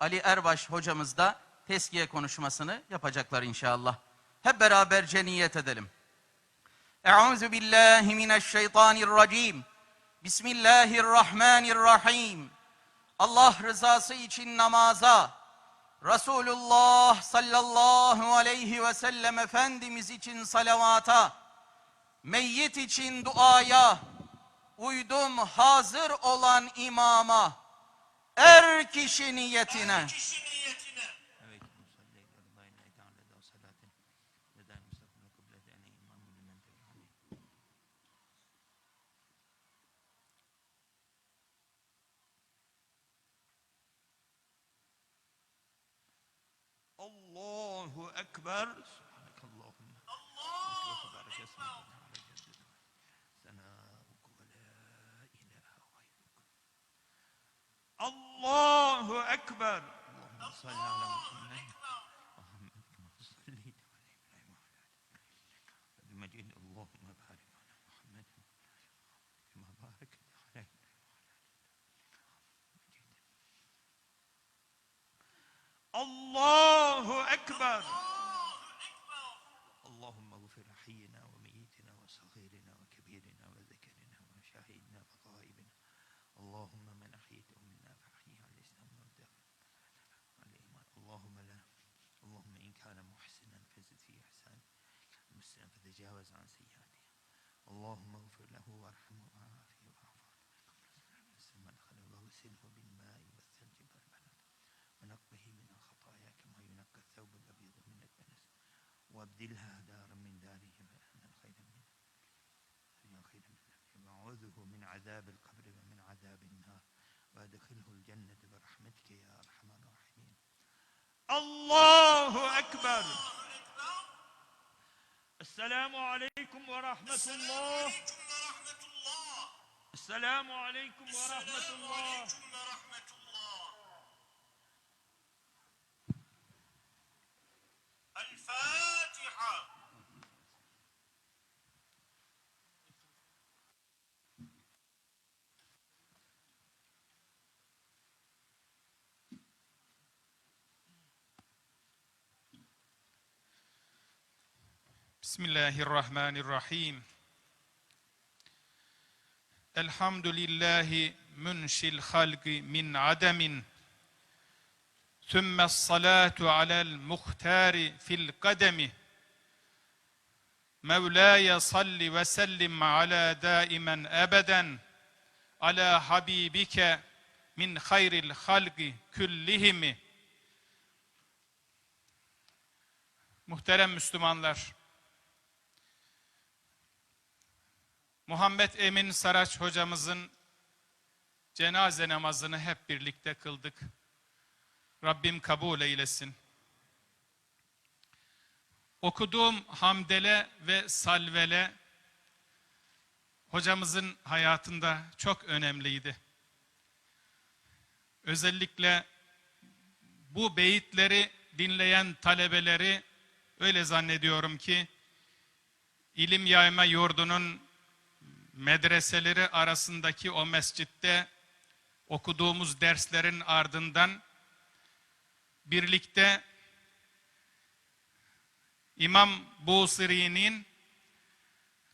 Ali Erbaş hocamız da teskiye konuşmasını yapacaklar inşallah. Hep beraberce niyet edelim. Euzu billahi mineşşeytanirracim. Bismillahirrahmanirrahim. Allah rızası için namaza, Resulullah sallallahu aleyhi ve sellem Efendimiz için salavata, meyyit için duaya, uydum hazır olan imama, er kişi niyetine. kişi limen tebi'ani. Allahu Ekber. Allah Tebarek esmuke ve teala cedduke. Senâuke ve lâ ilâhe gayruk. Allahu Ekber. Allahümme salli ala Muhammed. Muhammed kema sallaita ala فتجاوز عن سيئاته اللهم اغفر له وارحمه وعافه واعف واسلم مدخله وغسله بالماء والثلج والبرد ونقه من الخطايا كما ينقى الثوب الأبيض من الدنس وابدلها دارا من داره واهلا خيرا منه. خيرا خيرا منه. واعوذه من عذاب القبر ومن عذاب النار. وادخله الجنة برحمتك يا أرحم الراحمين. الله أكبر. السلام عليكم ورحمة الله. السلام عليكم ورحمة الله. aleyküm Bismillahirrahmanirrahim. Elhamdülillahi münşil halqi min ademin. Sümme salatu alel muhtari fil kademi. Mevlaya salli ve sellim ala daimen ebeden. Ala habibike min hayril halqi küllihimi. Muhterem Müslümanlar, Muhammed Emin Saraç hocamızın cenaze namazını hep birlikte kıldık. Rabbim kabul eylesin. Okuduğum hamdele ve salvele hocamızın hayatında çok önemliydi. Özellikle bu beyitleri dinleyen talebeleri öyle zannediyorum ki ilim yayma yurdunun medreseleri arasındaki o mescitte okuduğumuz derslerin ardından birlikte İmam Busiri'nin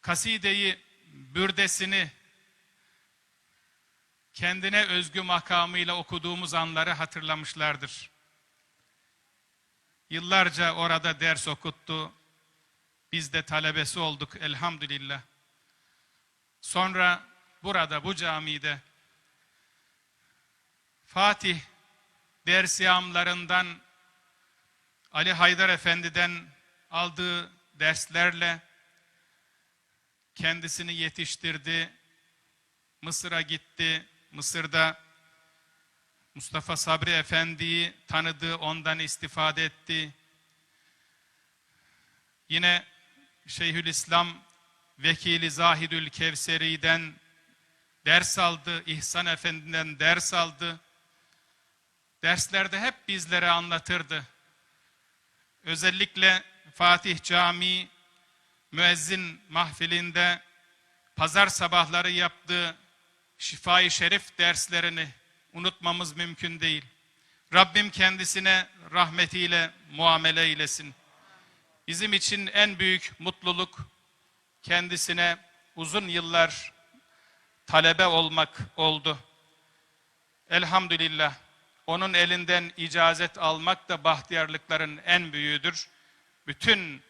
kasideyi bürdesini kendine özgü makamıyla okuduğumuz anları hatırlamışlardır. Yıllarca orada ders okuttu. Biz de talebesi olduk elhamdülillah. Sonra burada bu camide Fatih dersiyamlarından Ali Haydar Efendi'den aldığı derslerle kendisini yetiştirdi. Mısır'a gitti. Mısır'da Mustafa Sabri Efendi'yi tanıdı, ondan istifade etti. Yine Şeyhülislam Vekili Zahidül Kevseri'den ders aldı, İhsan Efendi'den ders aldı. Derslerde hep bizlere anlatırdı. Özellikle Fatih Camii müezzin mahfilinde pazar sabahları yaptığı şifai şerif derslerini unutmamız mümkün değil. Rabbim kendisine rahmetiyle muamele eylesin. Bizim için en büyük mutluluk kendisine uzun yıllar talebe olmak oldu. Elhamdülillah onun elinden icazet almak da bahtiyarlıkların en büyüğüdür. Bütün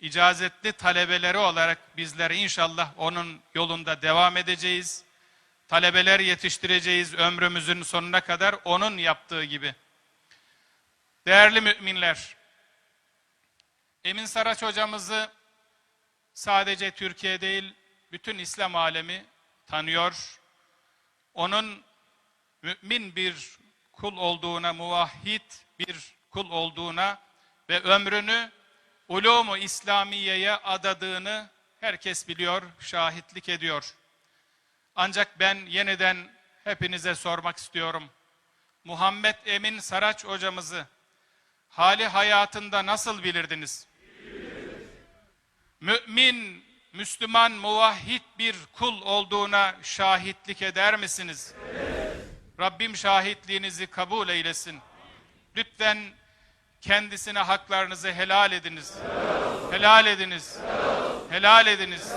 icazetli talebeleri olarak bizler inşallah onun yolunda devam edeceğiz. Talebeler yetiştireceğiz ömrümüzün sonuna kadar onun yaptığı gibi. Değerli müminler, Emin Saraç hocamızı sadece Türkiye değil, bütün İslam alemi tanıyor. Onun mümin bir kul olduğuna, muvahhid bir kul olduğuna ve ömrünü ulumu İslamiye'ye adadığını herkes biliyor, şahitlik ediyor. Ancak ben yeniden hepinize sormak istiyorum. Muhammed Emin Saraç hocamızı hali hayatında nasıl bilirdiniz? Mümin, Müslüman, muvahhid bir kul olduğuna şahitlik eder misiniz? Rabbim şahitliğinizi kabul eylesin. Lütfen kendisine haklarınızı helal ediniz. Helal ediniz. Helal ediniz.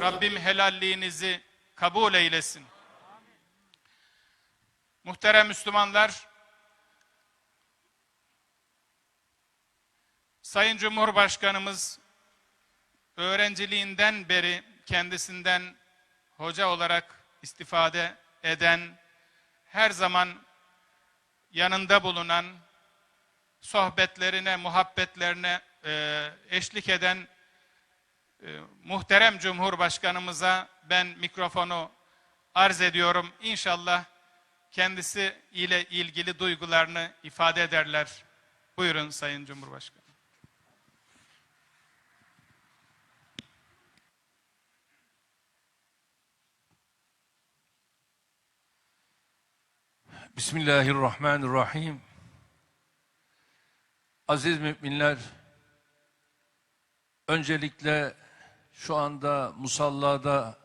Rabbim helalliğinizi kabul eylesin. Muhterem Müslümanlar, Sayın Cumhurbaşkanımız öğrenciliğinden beri kendisinden hoca olarak istifade eden, her zaman yanında bulunan, sohbetlerine, muhabbetlerine e, eşlik eden e, muhterem Cumhurbaşkanımıza ben mikrofonu arz ediyorum. İnşallah kendisi ile ilgili duygularını ifade ederler. Buyurun Sayın Cumhurbaşkanı. Bismillahirrahmanirrahim. Aziz müminler, öncelikle şu anda musallada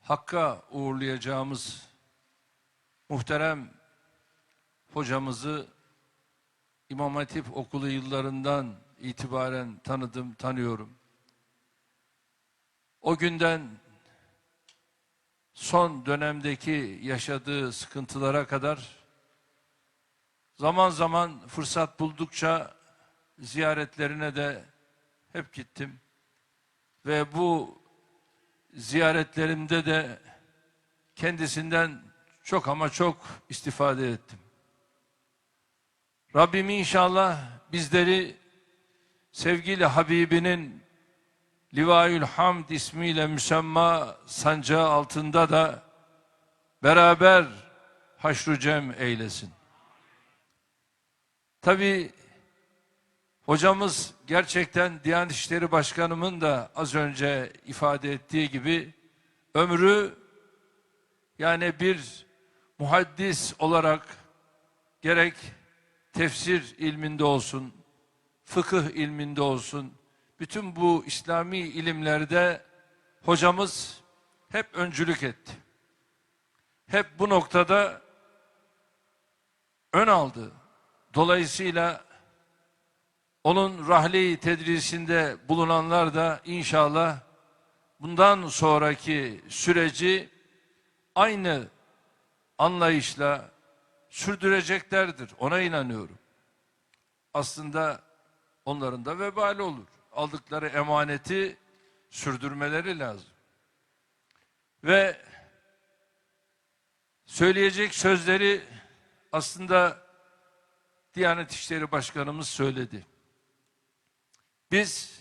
Hakk'a uğurlayacağımız muhterem hocamızı İmam Hatip okulu yıllarından itibaren tanıdım, tanıyorum. O günden son dönemdeki yaşadığı sıkıntılara kadar zaman zaman fırsat buldukça ziyaretlerine de hep gittim. Ve bu ziyaretlerimde de kendisinden çok ama çok istifade ettim. Rabbim inşallah bizleri sevgili Habibinin Livaül Hamd ismiyle müsemma sancağı altında da beraber haşru cem eylesin. Tabi hocamız gerçekten Diyanet İşleri Başkanımın da az önce ifade ettiği gibi ömrü yani bir muhaddis olarak gerek tefsir ilminde olsun, fıkıh ilminde olsun, bütün bu İslami ilimlerde hocamız hep öncülük etti. Hep bu noktada ön aldı. Dolayısıyla onun rahli tedrisinde bulunanlar da inşallah bundan sonraki süreci aynı anlayışla sürdüreceklerdir. Ona inanıyorum. Aslında onların da vebali olur aldıkları emaneti sürdürmeleri lazım. Ve söyleyecek sözleri aslında Diyanet İşleri Başkanımız söyledi. Biz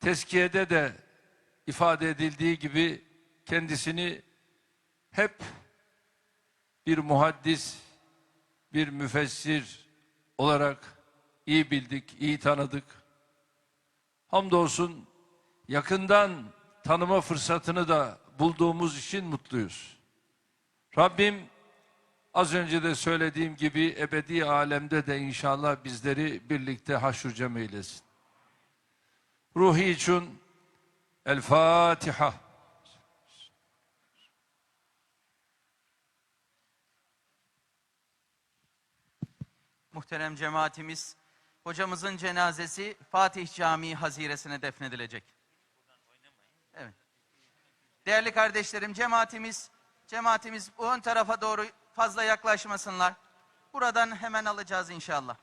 tezkiyede de ifade edildiği gibi kendisini hep bir muhaddis, bir müfessir olarak iyi bildik, iyi tanıdık. Hamdolsun yakından tanıma fırsatını da bulduğumuz için mutluyuz. Rabbim az önce de söylediğim gibi ebedi alemde de inşallah bizleri birlikte haşr cem eylesin. Ruhi için El Fatiha. muhterem cemaatimiz, hocamızın cenazesi Fatih Camii haziresine defnedilecek. Evet. Değerli kardeşlerim, cemaatimiz, cemaatimiz bu ön tarafa doğru fazla yaklaşmasınlar. Buradan hemen alacağız inşallah.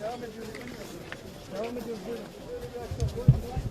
Devam ediyoruz. Devam ediyoruz. Buyurun.